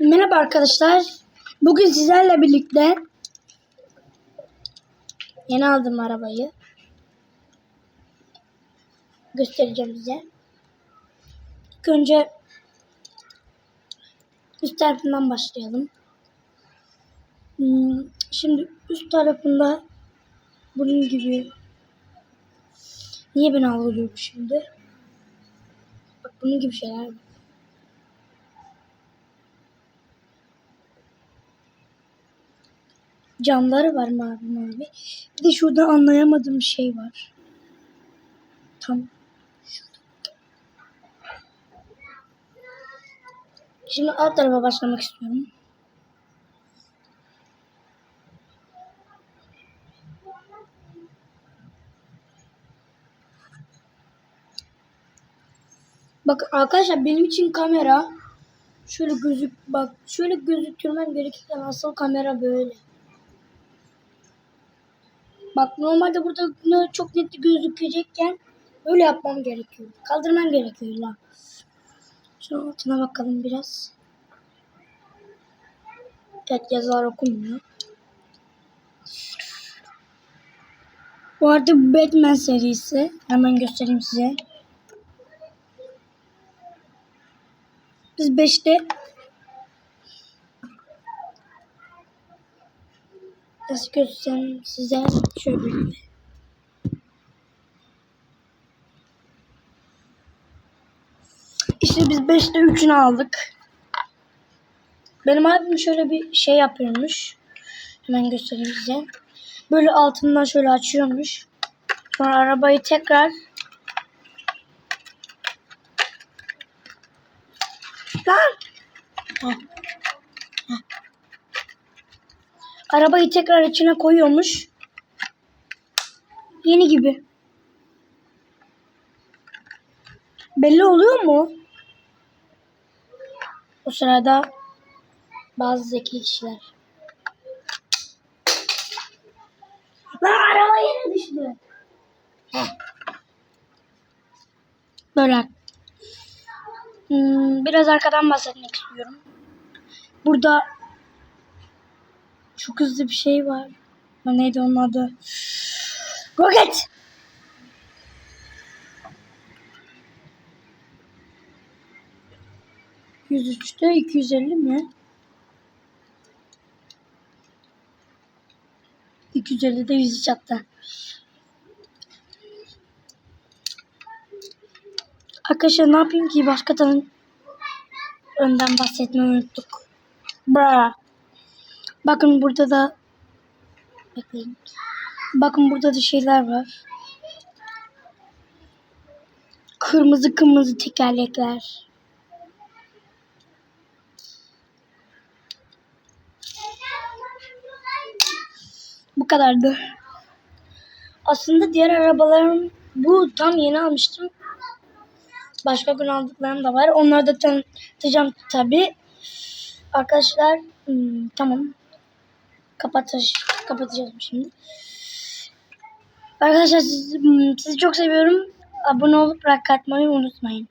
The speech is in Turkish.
Merhaba arkadaşlar. Bugün sizlerle birlikte yeni aldım arabayı. Göstereceğim size. İlk önce üst tarafından başlayalım. Hmm, Şimdi üst tarafında bunun gibi niye ben alıyorum şimdi? Bak bunun gibi şeyler var. Camları var mavi mavi. Bir de şurada anlayamadığım şey var. Tam. Şimdi alt tarafa başlamak istiyorum. Bak arkadaşlar benim için kamera şöyle gözük bak şöyle gözüktürmem gerekirken asıl kamera böyle. Bak normalde burada çok net gözükecekken öyle yapmam gerekiyor. Kaldırmam gerekiyor la. Şunun altına bakalım biraz. Evet yazılar okunmuyor. Bu arada Batman serisi. Hemen göstereyim size. Biz 5'te Nasıl göstereyim size şöyle. İşte biz 5'te 3'ünü aldık. Benim abim şöyle bir şey yapıyormuş. Hemen göstereyim size. Böyle altından şöyle açıyormuş. Sonra arabayı tekrar Lan! Arabayı tekrar içine koyuyormuş. Yeni gibi. Belli oluyor mu? O sırada bazı zeki kişiler. Lan araba yere düştü. Heh. Böyle. Hmm, biraz arkadan bahsetmek istiyorum. Burada çok hızlı bir şey var. Ha, neydi onun adı? Roket! Yüz üçte 250 mi? 250'de 103 hatta. Arkadaşlar ne yapayım ki başka tanın önden bahsetmeyi unuttuk. Bra. Bakın burada da bekleyin. Bakın burada da şeyler var. Kırmızı kırmızı tekerlekler. Bu kadardı. Aslında diğer arabalarım bu tam yeni almıştım. Başka gün aldıklarım da var. Onları da tanıtacağım tabi. Arkadaşlar hmm, tamam. Kapatacağız, kapatacağız şimdi. Arkadaşlar siz, hmm, sizi çok seviyorum. Abone olup like atmayı unutmayın.